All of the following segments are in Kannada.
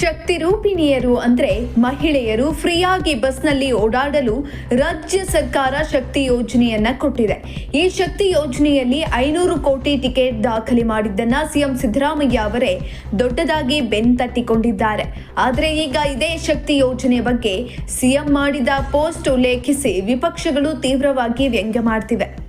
ಶಕ್ತಿ ರೂಪಿಣಿಯರು ಅಂದ್ರೆ ಮಹಿಳೆಯರು ಫ್ರೀಯಾಗಿ ಬಸ್ನಲ್ಲಿ ಓಡಾಡಲು ರಾಜ್ಯ ಸರ್ಕಾರ ಶಕ್ತಿ ಯೋಜನೆಯನ್ನ ಕೊಟ್ಟಿದೆ. ಈ ಶಕ್ತಿ ಯೋಜನೆಯಲ್ಲಿ ಐನೂರು ಕೋಟಿ ಟಿಕೆಟ್ ದಾಖಲೆ ಮಾಡಿದ್ದನ್ನ ಸಿಎಂ ಸಿದ್ದರಾಮಯ್ಯ ಅವರೇ ದೊಡ್ಡದಾಗಿ ಬೆನ್ ತಟ್ಟಿಕೊಂಡಿದ್ದಾರೆ ಆದರೆ ಈಗ ಇದೇ ಶಕ್ತಿ ಯೋಜನೆ ಬಗ್ಗೆ ಸಿಎಂ ಮಾಡಿದ ಪೋಸ್ಟ್ ಉಲ್ಲೇಖಿಸಿ ವಿಪಕ್ಷಗಳು ತೀವ್ರವಾಗಿ ವ್ಯಂಗ್ಯ ಮಾಡ್ತಿವೆ.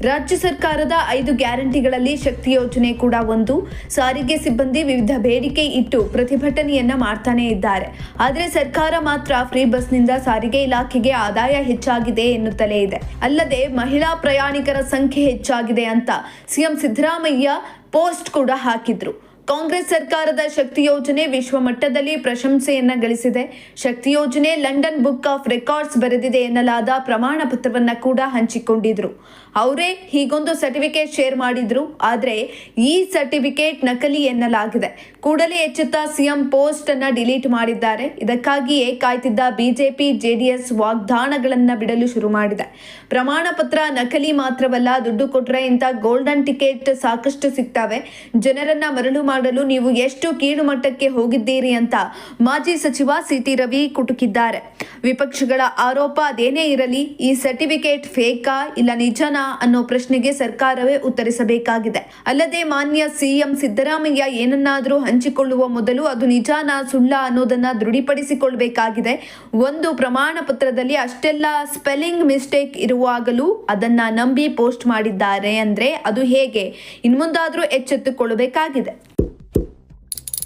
ರಾಜ್ಯ ಸರ್ಕಾರದ ಐದು ಗ್ಯಾರಂಟಿಗಳಲ್ಲಿ ಶಕ್ತಿ ಯೋಜನೆ ಕೂಡ ಒಂದು. ಸಾರಿಗೆ ಸಿಬ್ಬಂದಿ ವಿವಿಧ ಬೇಡಿಕೆ ಇಟ್ಟು ಪ್ರತಿಭಟನೆಯನ್ನ ಮಾಡ್ತಾನೆ ಇದ್ದಾರೆ. ಆದರೆ ಸರ್ಕಾರ ಮಾತ್ರ ಫ್ರೀ ಬಸ್ನಿಂದ ಸಾರಿಗೆ ಇಲಾಖೆಗೆ ಆದಾಯ ಹೆಚ್ಚಾಗಿದೆ ಎನ್ನುತ್ತಲೇ ಇದೆ. ಅಲ್ಲದೆ ಮಹಿಳಾ ಪ್ರಯಾಣಿಕರ ಸಂಖ್ಯೆ ಹೆಚ್ಚಾಗಿದೆ ಅಂತ ಸಿಎಂ ಸಿದ್ದರಾಮಯ್ಯ ಪೋಸ್ಟ್ ಕೂಡ ಹಾಕಿದ್ರು. ಕಾಂಗ್ರೆಸ್ ಸರ್ಕಾರದ ಶಕ್ತಿ ಯೋಜನೆ ವಿಶ್ವ ಮಟ್ಟದಲ್ಲಿ ಪ್ರಶಂಸೆಯನ್ನ ಗಳಿಸಿದೆ. ಶಕ್ತಿ ಯೋಜನೆ ಲಂಡನ್ ಬುಕ್ ಆಫ್ ರೆಕಾರ್ಡ್ಸ್ ಬರೆದಿದೆ ಎನ್ನಲಾದ ಪ್ರಮಾಣ ಪತ್ರವನ್ನ ಕೂಡ ಹಂಚಿಕೊಂಡಿದ್ರು. ಅವರೇ ಹೀಗೊಂದು ಸರ್ಟಿಫಿಕೇಟ್ ಶೇರ್ ಮಾಡಿದ್ರು. ಆದ್ರೆ ಈ ಸರ್ಟಿಫಿಕೇಟ್ ನಕಲಿ ಎನ್ನಲಾಗಿದೆ. ಕೂಡಲೇ ಎಚ್ಚೆತ್ತ ಸಿಎಂ ಪೋಸ್ಟ್ ಅನ್ನ ಡಿಲೀಟ್ ಮಾಡಿದ್ದಾರೆ. ಇದಕ್ಕಾಗಿಯೇ ಕಾಯ್ತಿದ್ದ ಬಿಜೆಪಿ, ಜೆಡಿಎಸ್ ವಾಗ್ದಾನಗಳನ್ನ ಬಿಡಲು ಶುರು ಮಾಡಿದೆ. ಪ್ರಮಾಣ ಪತ್ರ ನಕಲಿ ಮಾತ್ರವಲ್ಲ, ದುಡ್ಡು ಕೊಟ್ರೆ ಇಂತ ಗೋಲ್ಡನ್ ಟಿಕೆಟ್ ಸಾಕಷ್ಟು ಸಿಗ್ತವೆ. ಜನರನ್ನ ಮರಳು ಮಾಡಲು ನೀವು ಎಷ್ಟು ಕೀಳು ಮಟ್ಟಕ್ಕೆ ಹೋಗಿದ್ದೀರಿ ಅಂತ ಮಾಜಿ ಸಚಿವ ಸಿಟಿ ರವಿ ಕುಟುಕಿದ್ದಾರೆ. ವಿಪಕ್ಷಗಳ ಆರೋಪ ಅದೇನೇ ಇರಲಿ, ಈ ಸರ್ಟಿಫಿಕೇಟ್ ಫೇಕಾ ಇಲ್ಲ ನಿಜನಾ ಅನ್ನೋ ಪ್ರಶ್ನೆಗೆ ಸರ್ಕಾರವೇ ಉತ್ತರಿಸಬೇಕಾಗಿದೆ. ಅಲ್ಲದೆ ಮಾನ್ಯ ಸಿಎಂ ಸಿದ್ದರಾಮಯ್ಯ ಏನನ್ನಾದರೂ ಹಂಚಿಕೊಳ್ಳುವ ಮೊದಲು ಅದು ನಿಜಾನ ಸುಳ್ಳ ಅನ್ನೋದನ್ನ ದೃಢಪಡಿಸಿಕೊಳ್ಳಬೇಕಾಗಿದೆ ಒಂದು ಪ್ರಮಾಣ ಪತ್ರದಲ್ಲಿ ಅಷ್ಟೆಲ್ಲ ಸ್ಪೆಲ್ಲಿಂಗ್ ಮಿಸ್ಟೇಕ್ ಇರುವಾಗಲೂ ಅದನ್ನ ನಂಬಿ ಪೋಸ್ಟ್ ಮಾಡಿದ್ದಾರೆ ಅಂದ್ರೆ ಅದು ಹೇಗೆ? ಇನ್ಮುಂದಾದ್ರೂ ಎಚ್ಚೆತ್ತುಕೊಳ್ಳಬೇಕಾಗಿದೆ.